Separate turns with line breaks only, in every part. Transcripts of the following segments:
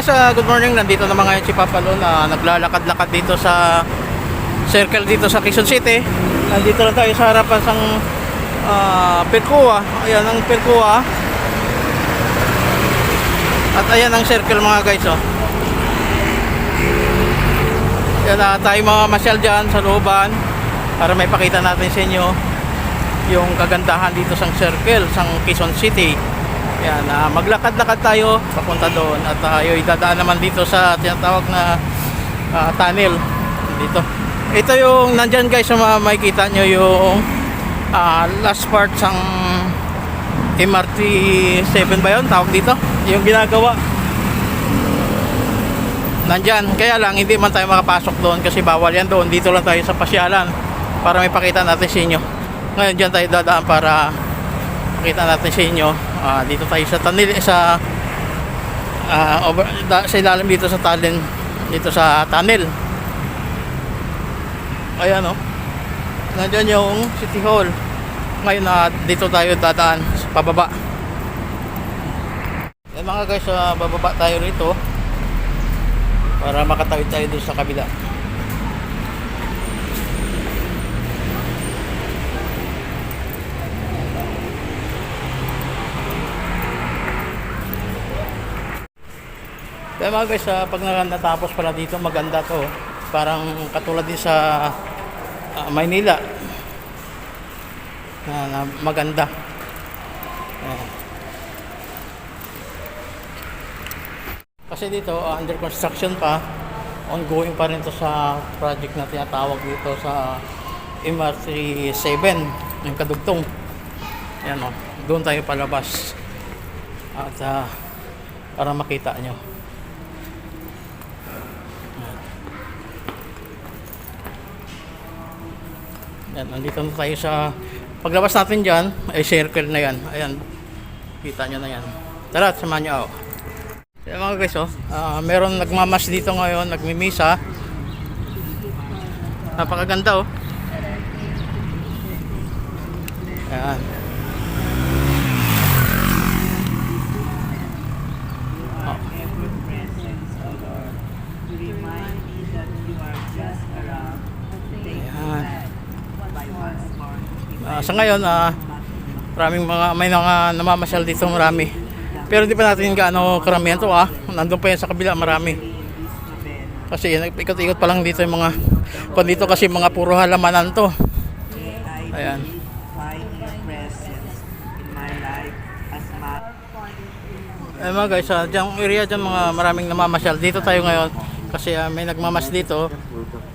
guys, ah, good morning. Nandito na mga si Papa Lon na naglalakad-lakad dito sa circle dito sa Quezon City. Nandito lang tayo sa harapan ng uh, Percoa. Ayan ang Percoa. At ayan ang circle mga guys. Oh. Ayan na tayo mga masyal dyan sa looban para may pakita natin sa inyo yung kagandahan dito sa circle sa Quezon City. Yan, ah, maglakad-lakad tayo papunta doon at tayo idadaan naman dito sa tinatawag na ah, tunnel dito. Ito yung nandyan guys, sa mga makikita nyo yung ah, last part ng MRT 7 ba yun? Tawag dito? Yung ginagawa. Nandyan. Kaya lang, hindi man tayo makapasok doon kasi bawal yan doon. Dito lang tayo sa pasyalan para may pakita natin sa inyo. Ngayon, dyan tayo dadaan para pakita natin sa inyo. Ah, dito tayo sa tunnel, sa ah, over, da, sa ilalim dito sa tunnel, dito sa tunnel. Ayan oh. Nandiyan yung City Hall. Ngayon na dito tayo dadaan sa pababa. Eh mga guys, ah, bababa tayo rito para makatawid tayo doon sa kabila. Kaya mga guys, ah, pag na- natapos pala dito, maganda to. Parang katulad din sa ah, Maynila. Na maganda. Ayan. Kasi dito, ah, under construction pa, ongoing pa rin to sa project na tinatawag dito sa MRT 7, yung kadugtong. Ayan o, doon tayo palabas. At ah, para makita nyo. Yan, nandito na tayo sa paglabas natin dyan, ay circle na yan. Ayan, kita nyo na yan. Tara, samahan nyo ako. Yan mga guys, oh, ah, meron nagmamas dito ngayon, nagmimisa. Napakaganda, oh. Ayan. Oh. Ayan. Ah, sa ngayon, ah, maraming mga, may mga namamasyal dito marami. Pero di pa natin gaano karamihan to ah. Nandun pa yan sa kabila marami. Kasi ikot-ikot pa lang dito yung mga kung dito kasi mga puro halamanan to. Ayan. Eh mga guys, ah, dyan area dyan mga maraming namamasyal. Dito tayo ngayon kasi ah, may nagmamas dito.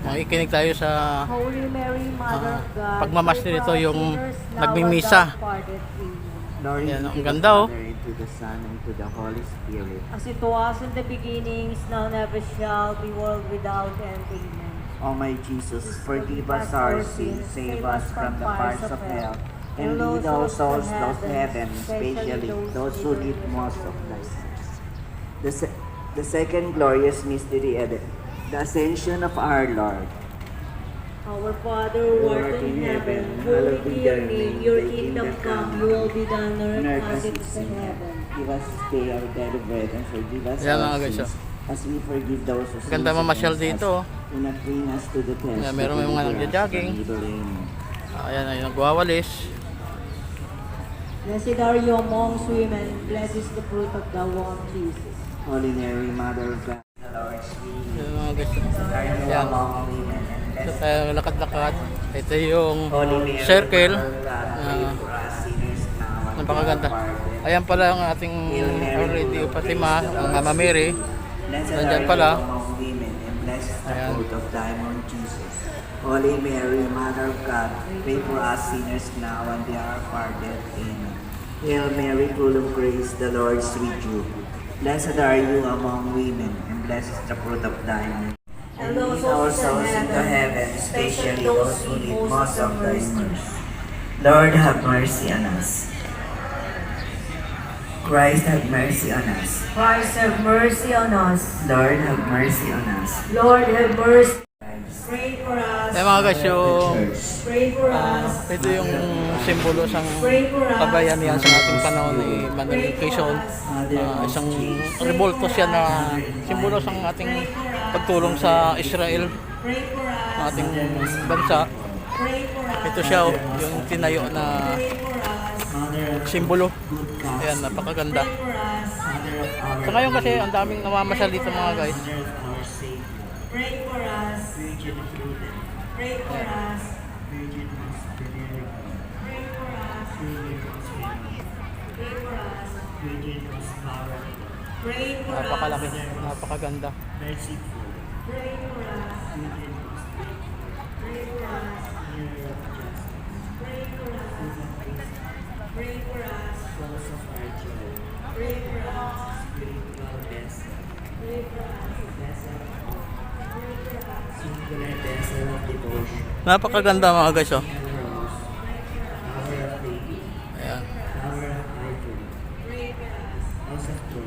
Makikinig tayo sa
Holy Mary, Mother of God,
pagmamas nito yung nagmimisa.
Glory
Yan, ang ganda, oh.
To the Son, and to the Holy Spirit.
As it was in the beginning, is now, and ever shall be, world without end. Amen.
O my Jesus, forgive us our sins, save us from the fires of hell, and lead all souls to heaven, especially those who need most of thy mercy. The, se- the second glorious mystery, the ascension of our Lord.
Our Father, who art in heaven, hallowed be your name. Your kingdom come, your will be done on earth as it is in heaven.
Give us this day our daily bread and forgive us
Yan,
our sins as we forgive those who
Ganda
sins
mamasyal
against
dito,
us.
oh.
Do not bring us to the test.
Yan, meron may mga nagja-jogging. Ayan ay nagwawalis.
Blessed are you amongst women, blessed is the fruit of the womb, Jesus.
Holy Mary, Mother of God,
guys. Yan.
blessed
tayo lakad-lakad. Ito yung circle.
And
napakaganda. Ayan pala ang ating of Fatima, ang Mama Mary.
are
pala. Ayan.
Holy Mary, Mother of God, pray for us sinners now and the hour of our death. Amen. Hail Mary, full of grace, the Lord is with you. Blessed are you among women, and blessed is the fruit of thy womb.
And
lead
those
our
souls
souls
in
into
heaven,
especially those who need
most of
thy
mercy.
Lord, have mercy on us. Christ, have mercy on us.
Christ have mercy on us.
Lord, have mercy on us.
Lord have mercy. Pray for us.
Eh mga yung
Pray for
ah,
us.
ito yung simbolo sang
Pray for us.
kabayanihan sa ating panahon ni Manuel Quezon. Ah, isang revolto siya na simbolo sang ating pagtulong sa Israel, ating bansa. Ito siya, oh, yung tinayo na simbolo. Ayan, napakaganda. So ngayon kasi ang daming namamasyal dito mga guys.
Pray for us. Pray for us.
Napakalaki, napakaganda.
Pray
Napakaganda mga guys oh.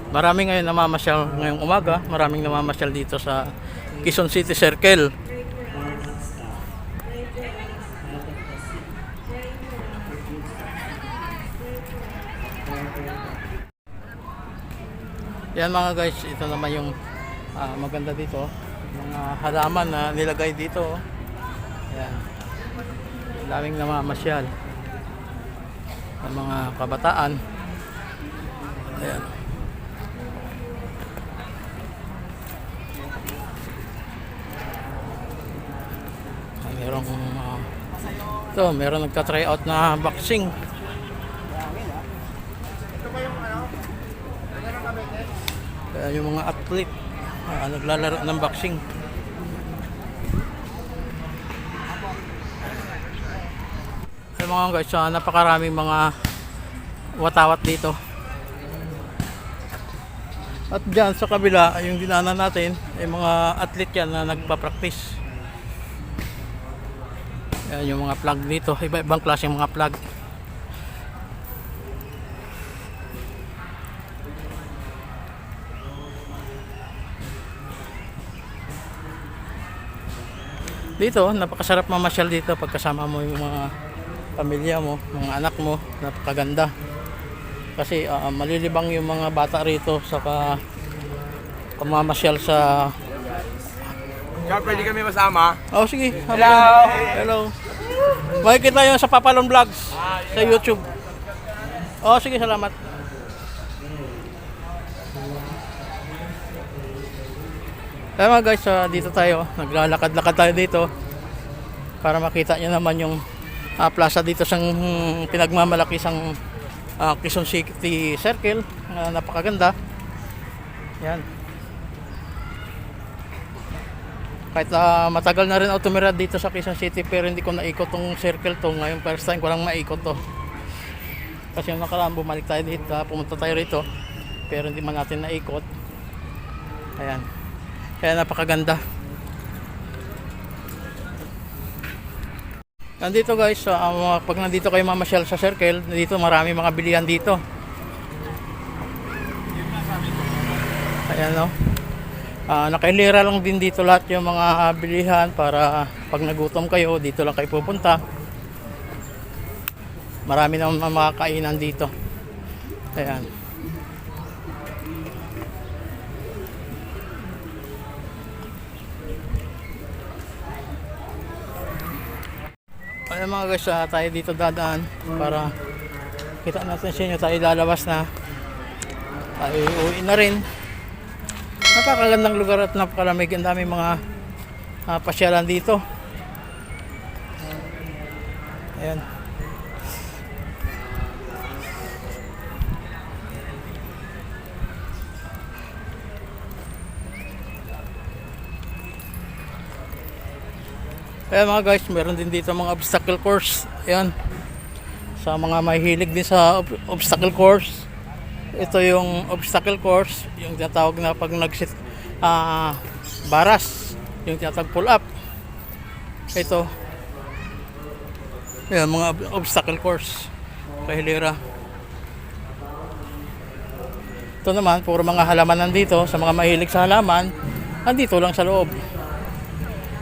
Marami ngayon namamasyal ngayong umaga, maraming namamasyal dito sa Quezon City Circle. Yan mga guys, ito naman yung ah, maganda dito. Mga halaman na nilagay dito. Yan. Daming namamasyal. Ang mga kabataan. Ayan. Ah, Merong ah, ito, meron nagka-try out na boxing. Kaya yung mga athlete ah, naglalaro ng boxing. Ay mga guys, ah, napakaraming mga watawat dito. At dyan sa kabila, yung dinaanan natin, ay mga athlete yan na nagpa-practice. Yan yung mga plug dito, iba-ibang klase mga plug. Dito, napakasarap mamasyal dito pagkasama mo yung mga pamilya mo, mga anak mo, napakaganda. Kasi ah, malilibang yung mga bata rito saka pamamasyal sa
Kaya pwede kami masama.
Oh, sige. Hello. Hello. Makikita yun sa Papalon Vlogs sa YouTube. Oh, sige. Salamat. Mga guys, ah, dito tayo. Naglalakad-lakad tayo dito para makita nyo naman yung ah, plaza dito sa pinagmamalaki sang ah, Quezon City Circle. Ah, napakaganda. Yan. Kahit ah, matagal na rin ako tumira dito sa Quezon City pero hindi ko naikot tong circle to. Ngayon first time ko lang maikot to. Kasi yung nakaraan bumalik tayo dito, ah, pumunta tayo rito. Pero hindi man natin naikot. Ayan. Kaya napakaganda. Nandito guys, mga- pag nandito kayo mamasyal sa circle, dito marami mga bilihan dito. Ayan no. Ah, nakailira lang din dito lahat yung mga bilihan para pag nagutom kayo, dito lang kayo pupunta. Marami naman mga kainan dito. Ayan. Ayan mga guys, ah, tayo dito dadaan para kita natin sa inyo tayo lalabas na tayo uuwi na rin napakagandang lugar at napakalamig ang dami mga ah, pasyalan dito ayan Ayan mga guys, meron din dito mga obstacle course. Ayan. Sa mga mahilig din sa ob- obstacle course ito yung obstacle course, yung tinatawag na pag nagsit uh, baras, yung tinatawag pull up. Ito. Yan, mga obstacle course. Kahilira. Ito naman, puro mga halaman nandito. Sa mga mahilig sa halaman, andito lang sa loob.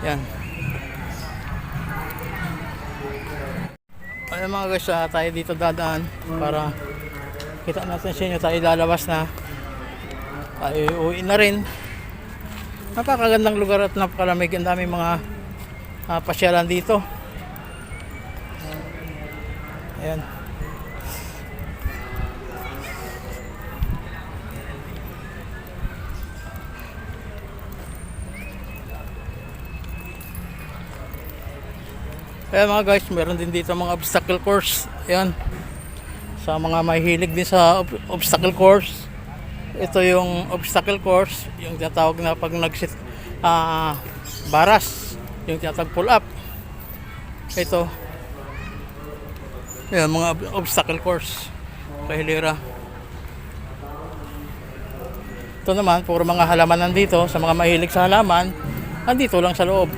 Yan. Ayan mga guys, uh, tayo dito dadaan para kita natin sa inyo. Tayo lalabas na. Tayo uuwi na rin. Napakagandang lugar at napakalamig. Ang dami mga ah, pasyalan dito. Ayan. Kaya mga guys, meron din dito mga obstacle course. Ayan. Sa mga mahilig din sa ob- obstacle course. Ito yung obstacle course, yung tinatawag na pag nagsit ah baras, yung tinatawag pull up. Ito. Ayan, mga ob- obstacle course. Kahilira. Ito naman, puro mga halaman nandito. Sa mga mahilig sa halaman, nandito lang sa loob.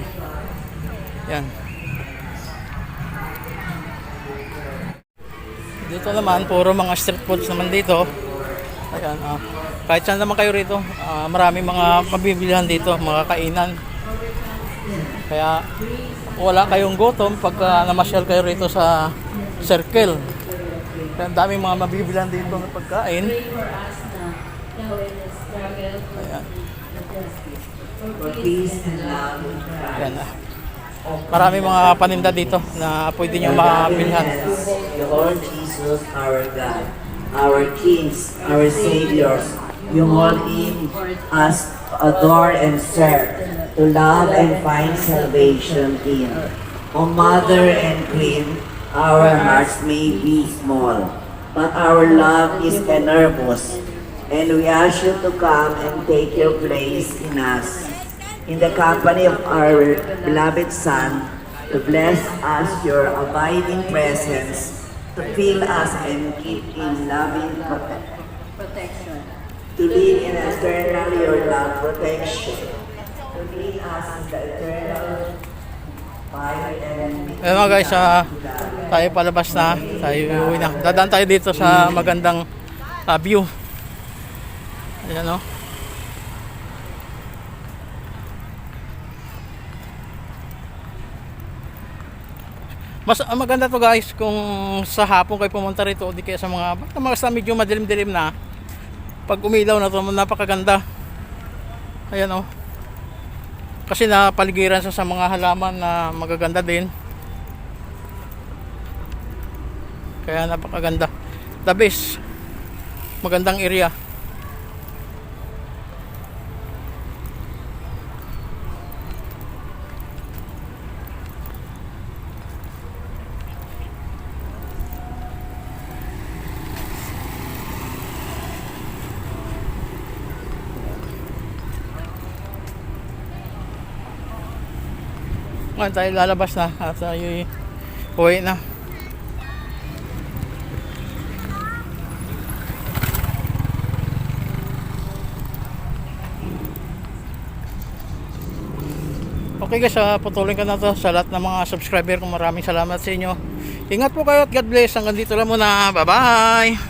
Yan. Dito naman, puro mga street foods naman dito. Ayan, ah. kahit saan naman kayo rito, ah, maraming mga mabibilihan dito, mga kainan. Kaya wala kayong gutom pagka namasyal kayo rito sa circle. Kaya ang daming mga mabibilihan dito ng pagkain. Ayan, ayan ah. Maraming mga paninda dito na pwede nyo mabilhan.
The Lord Jesus, our God, our kings, our saviors, you all in us adore and serve, to love and find salvation in. O Mother and Queen, our hearts may be small, but our love is enormous, and we ask you to come and take your place in us in the company of our beloved Son, to bless us your abiding presence, to fill us and keep in loving prote-
Protection.
to lead in eternal your love protection, to lead us in the eternal
Ayan mga guys, ah, tayo palabas na. Tayo uuwi na. Dadaan tayo dito sa magandang ah, view. Ayan o. Mas ah, maganda to guys kung sa hapon kayo pumunta rito o di kaya sa mga basta mga sa medyo madilim-dilim na pag umilaw na to napakaganda. Ayan o kasi napaligiran sa sa mga halaman na magaganda din. Kaya napakaganda. The best. Magandang area Ngayon tayo lalabas na at tayo uwi na. Okay guys, uh, patuloy ka na to sa lahat ng mga subscriber ko. Maraming salamat sa inyo. Ingat po kayo at God bless. Hanggang dito lang muna. Bye-bye!